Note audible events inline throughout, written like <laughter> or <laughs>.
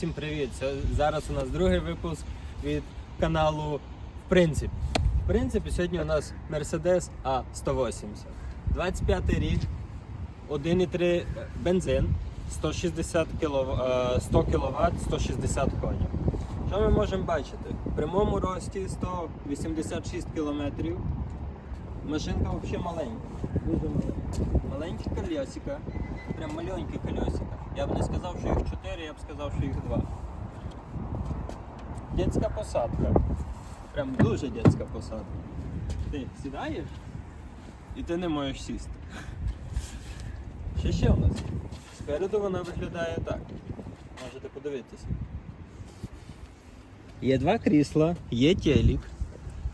всім привіт! Зараз у нас другий випуск від каналу В принципі. В принципі, сьогодні у нас Mercedes A180. 25 рік, 1,3 бензин, 160 кілов... е, 100 кВт, 160 коней. Що ми можемо бачити? В прямому рості 186 км. Машинка взагалі маленька. Дуже маленька. Маленькі колесика. Прям маленькі колесика. Я б не сказав, що їх 4, я б сказав, що їх 2. Детська посадка. Прям дуже детська посадка. Ти сідаєш і ти не можеш сісти. Що ще у нас? Спереду вона виглядає так. Можете подивитися. Є два крісла, є телек,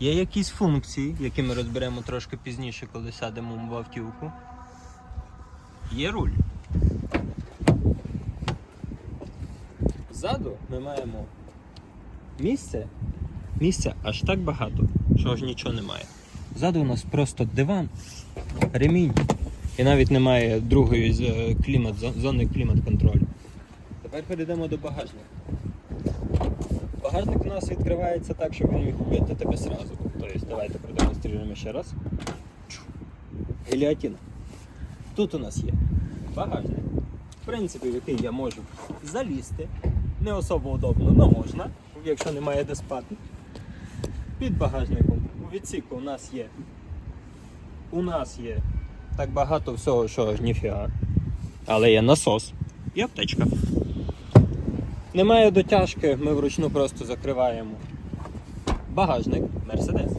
є якісь функції, які ми розберемо трошки пізніше, коли сядемо в автівку. Є руль. Ззаду ми маємо місце. Місця аж так багато, що аж нічого немає. Ззаду у нас просто диван, ремінь. І навіть немає другої з- е, клімат, зони клімат-контролю. Тепер перейдемо до багажника. Багажник у нас відкривається так, щоб він міг вбити тебе зразу. Тобто, давайте продемонструємо ще раз. Геліатина. Тут у нас є багажник, в принципі, в який я можу залізти. Не особо удобно, але можна, якщо немає де спати. Під багажником у відсіку у нас є. У нас є так багато всього, що аж ніфіга. Але є насос і аптечка. Немає дотяжки, ми вручну просто закриваємо багажник Mercedes.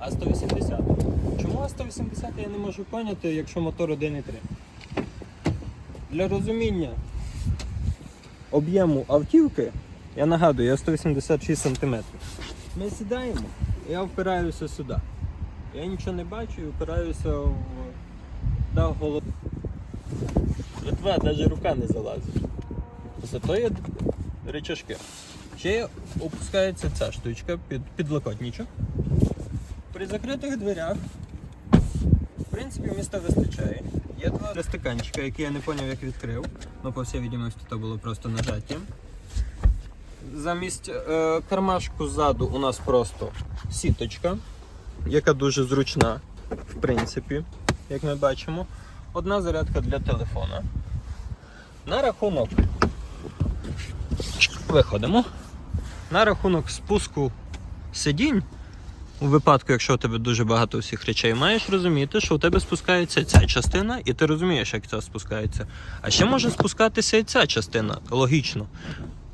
А180. Чому А180 я не можу поняти, якщо мотор 1.3? Для розуміння об'єму автівки, я нагадую, я 186 см. Ми сідаємо, я впираюся сюди. Я нічого не бачу і впираюся в да, голов... Братва, навіть рука не залазить. Зато є речашки. Ще опускається ця штучка під підлокотничок. При закритих дверях, в принципі, міста вистачає. Є два стаканчика, які я не зрозумів, як відкрив. Ну, по всій відомості, то було просто нажаттям. Замість е, кармашку ззаду у нас просто сіточка, яка дуже зручна, в принципі, як ми бачимо. Одна зарядка для телефона. На рахунок виходимо. На рахунок спуску сидінь, у випадку, якщо у тебе дуже багато всіх речей, маєш розуміти, що у тебе спускається ця частина, і ти розумієш, як ця спускається. А ще може спускатися і ця частина, логічно.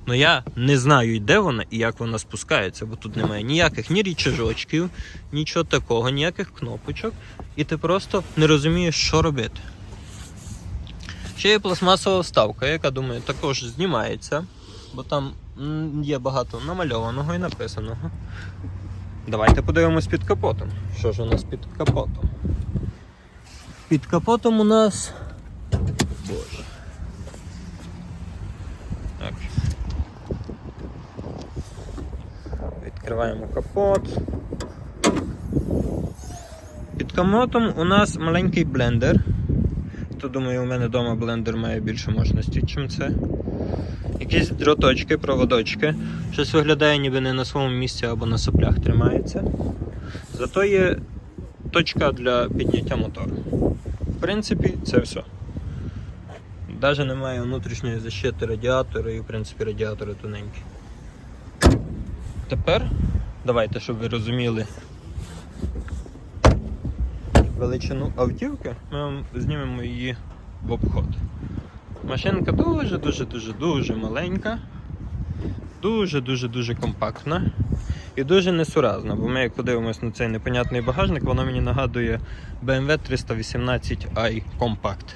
Ну я не знаю, де вона і як вона спускається, бо тут немає ніяких ні річажочків, нічого такого, ніяких кнопочок, і ти просто не розумієш, що робити. Ще є пластмасова вставка, яка думаю, також знімається, бо там є багато намальованого і написаного. Давайте подивимось під капотом. Що ж у нас під капотом? Під капотом у нас. Боже. Так. Відкриваємо капот. Під капотом у нас маленький блендер. То думаю, у мене вдома блендер має більше можності, чим це. Якісь дроточки, проводочки. Щось виглядає ніби не на своєму місці або на соплях тримається. Зато є точка для підняття мотору. В принципі, це все. Навіть немає внутрішньої защити радіатора і в принципі радіатори тоненькі. Тепер давайте, щоб ви розуміли величину автівки, ми знімемо її в обход. Машинка дуже-дуже дуже дуже маленька, дуже-дуже дуже компактна і дуже несуразна. Бо ми, як подивимось на цей непонятний багажник, воно мені нагадує BMW 318i Compact.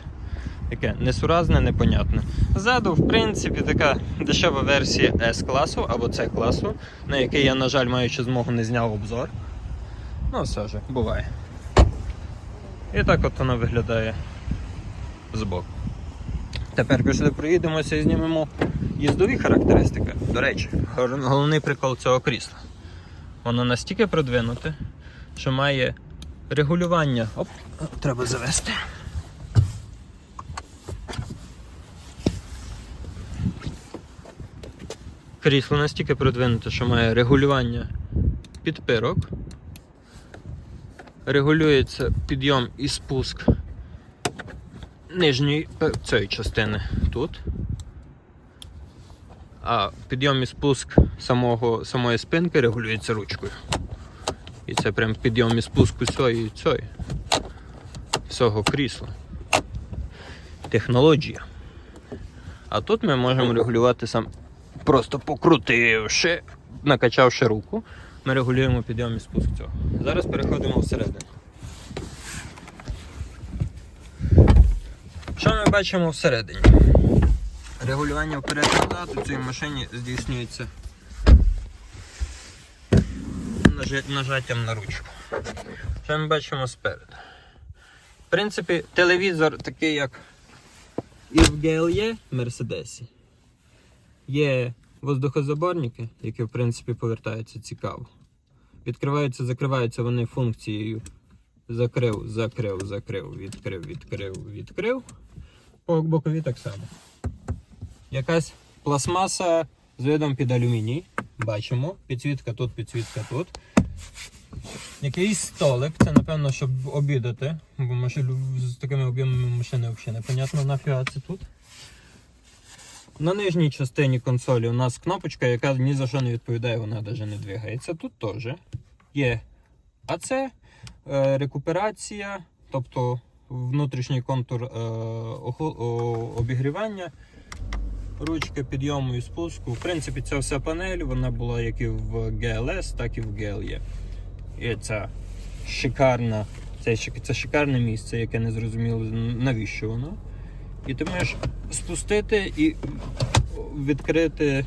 Таке несуразне, непонятне. Ззаду, в принципі, така дешева версія S-класу або C-класу, на який я, на жаль, маючи змогу, не зняв обзор. Ну, все ж, буває. І так от вона виглядає збоку. Тепер пішли проїдемося і знімемо їздові характеристики. До речі, головний прикол цього крісла. Воно настільки продвинуте, що має регулювання. Оп, треба завести. Крісло настільки продвинуте, що має регулювання підпирок. Регулюється підйом і спуск нижньої цієї частини тут. А підйом і спуск самого, самої спинки регулюється ручкою. І це прям підйом і спуск усього цієї всього крісла. Технологія. А тут ми можемо регулювати сам, просто покрутивши, накачавши руку, ми регулюємо підйом і спуск цього. Зараз переходимо всередину. Що ми бачимо всередині? Регулювання вперед-назад у цій машині здійснюється нажаттям на ручку. Що ми бачимо спереду? В принципі, телевізор такий, як і в GLE Мерседесі. Є воздухозаборники, які в принципі повертаються цікаво. Відкриваються, закриваються вони функцією закрив, закрив, закрив, відкрив, відкрив, відкрив. По бокові так само. Якась пластмаса з видом під алюміній. Бачимо. Підсвітка тут, підсвітка тут. Якийсь столик, це напевно, щоб обідати, бо машин, з такими об'ємами машини взагалі непонятно нафіга це тут. На нижній частині консолі у нас кнопочка, яка ні за що не відповідає, вона навіть не двигається. Тут теж є АЦ, е, рекуперація, тобто внутрішній контур е, обігрівання, ручка підйому і спуску. В принципі, ця вся панель вона була як і в GLS, так і в GLE. І це шикарна, це, це шикарне місце, яке не зрозуміло навіщо воно. І ти можеш спустити і відкрити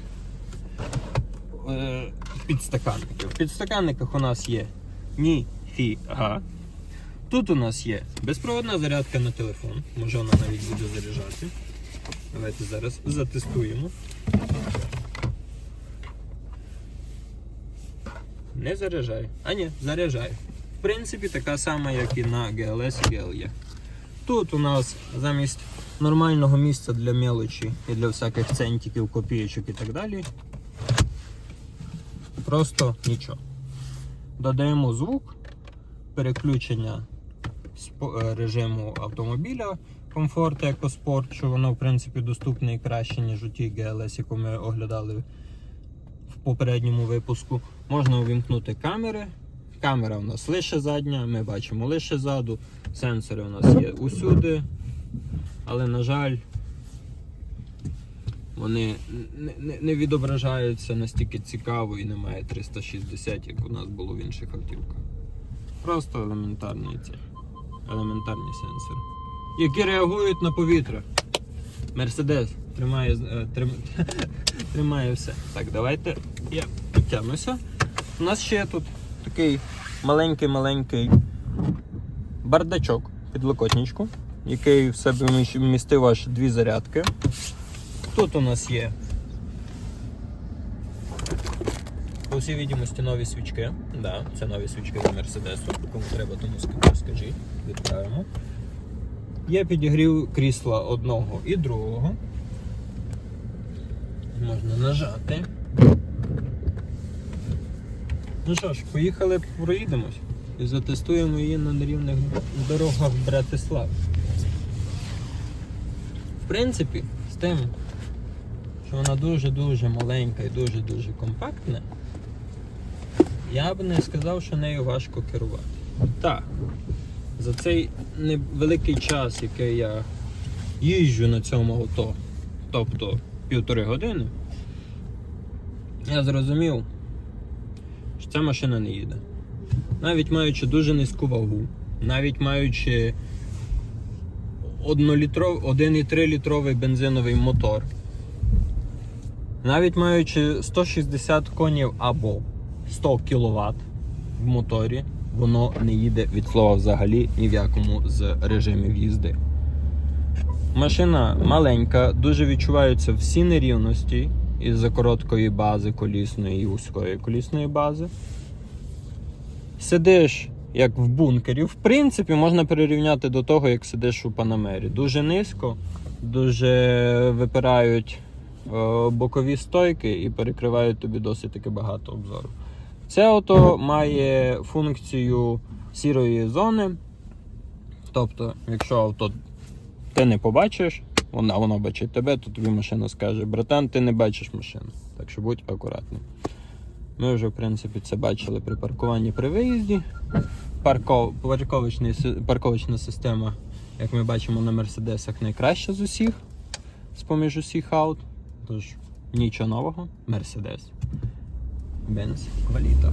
е, підстаканники. В підстаканниках у нас є ніфіга. Тут у нас є безпроводна зарядка на телефон. Може вона навіть буде заряджати. Давайте зараз затестуємо. Не заряджає. А ні, заряджає. В принципі, така сама, як і на GLS і GLE. Тут у нас замість нормального місця для мелочі і для всяких центиків, копійочок і так далі. Просто нічого. Додаємо звук, переключення режиму автомобіля комфорт екоспорт, що воно в принципі доступне і краще, ніж у тій GLS, яку ми оглядали в попередньому випуску. Можна увімкнути камери. Камера у нас лише задня, ми бачимо лише ззаду. Сенсори у нас є усюди. Але, на жаль, вони не, не, відображаються настільки цікаво і немає 360, як у нас було в інших автівках. Просто елементарні ці, елементарні сенсори, які реагують на повітря. Мерседес тримає, е, трим, <laughs> тримає все. Так, давайте я підтягнуся. У нас ще тут такий маленький-маленький бардачок підлокотничку, який в себе вмістив аж дві зарядки. Тут у нас є по всій відомості нові свічки. Да, це нові свічки від Мерседесу. Кому треба, тому скажіть, відправимо. Є підігрів крісла одного і другого. Можна нажати. Ну що ж, поїхали проїдемось і затестуємо її на нерівних дорогах Братислави. В принципі, з тим, що вона дуже-дуже маленька і дуже-дуже компактна, я б не сказав, що нею важко керувати. Так, за цей невеликий час, який я їжджу на цьому авто, тобто півтори години, я зрозумів, що ця машина не їде. Навіть маючи дуже низьку вагу, навіть маючи 1,3 літровий бензиновий мотор, навіть маючи 160 конів або 100 кВт в моторі, воно не їде від слова взагалі ні в якому з режимів їзди. Машина маленька, дуже відчуваються всі нерівності із-за короткої бази колісної і вузької колісної бази. Сидиш як в бункері. В принципі, можна перерівняти до того, як сидиш у Панамері. Дуже низько, дуже випирають е, бокові стойки і перекривають тобі досить таки багато обзору. Це авто має функцію сірої зони. Тобто, якщо авто ти не побачиш, вона, воно бачить тебе, то тобі машина скаже: братан, ти не бачиш машину. Так що будь акуратним. Ми вже, в принципі, це бачили при паркуванні при виїзді. Парков, парковочний си- парковочна система, як ми бачимо на Мерседесах, найкраща з усіх, з-поміж усіх аут. Тож нічого нового, Мерседес. Бенз Кваліта.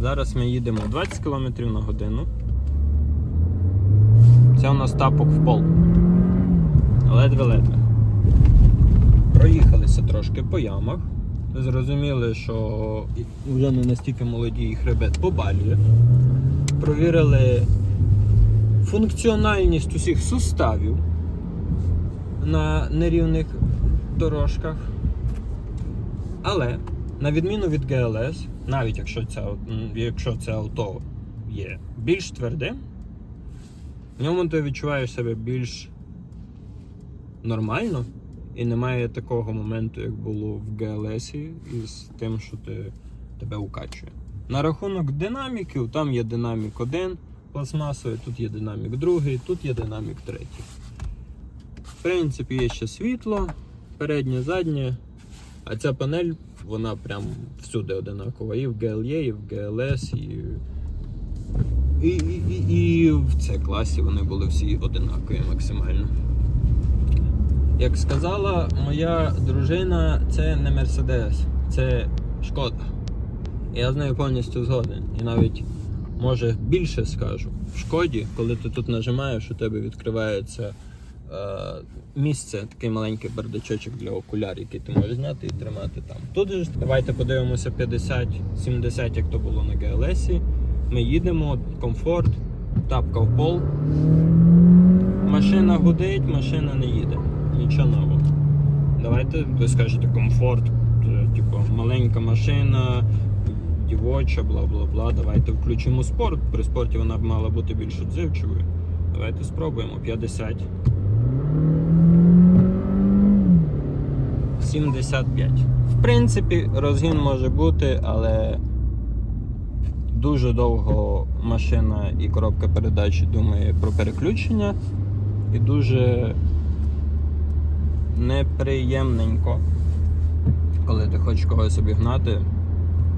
Зараз ми їдемо 20 км на годину. Це у нас тапок в пол. Ледве-ледве. Проїхалися трошки по ямах. Зрозуміли, що вже не настільки молоді і хребет побалює. Провірили функціональність усіх суставів на нерівних дорожках. Але, на відміну від GLS, навіть якщо це, якщо це авто є більш твердим, в ньому ти відчуваєш себе більш нормально. І немає такого моменту, як було в GLS із тим, що ти, тебе укачує. На рахунок динаміків, там є динамік один пластмасовий, тут є динамік другий, тут є динамік третій. В принципі, є ще світло, переднє, заднє, а ця панель, вона прям всюди одинакова. І в GLE, і в GLS, і, і, і, і, і в C класі вони були всі одинакові максимально. Як сказала моя дружина, це не Мерседес, це шкода. Я з нею повністю згоден. І навіть може більше скажу. В шкоді, коли ти тут нажимаєш, у тебе відкривається е, місце, такий маленький бардачочок для окулярів, який ти можеш зняти і тримати там. Тут же давайте подивимося 50-70, як то було на GLS. Ми їдемо, комфорт, тапка в пол. Машина гудить, машина не їде. Нічого нового. Давайте ви скажете комфорт, е, типу маленька машина, дівоча, бла бла бла. Давайте включимо спорт. При спорті вона б мала бути більш відзивчивою. Давайте спробуємо. 50. 75. В принципі, розгін може бути, але дуже довго машина і коробка передач думає про переключення. І дуже неприємненько, коли ти хочеш когось обігнати,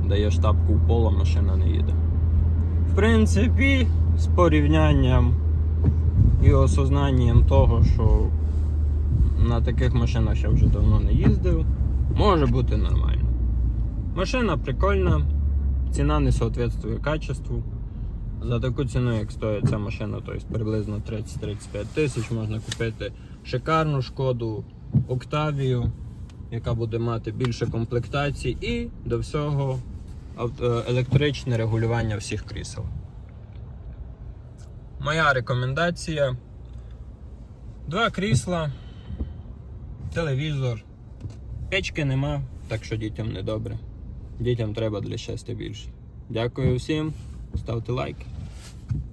даєш тапку в поло, машина не їде. В принципі, з порівнянням і осознанням того, що на таких машинах я вже давно не їздив, може бути нормально. Машина прикольна, ціна не соответствує качеству. За таку ціну, як стоїть ця машина, тобто приблизно 30-35 тисяч, можна купити шикарну шкоду Октавію, яка буде мати більше комплектацій, і до всього електричне регулювання всіх крісел. Моя рекомендація: два крісла, телевізор. Печки нема, так що дітям не добре. Дітям треба для щастя більше. Дякую всім, ставте лайки.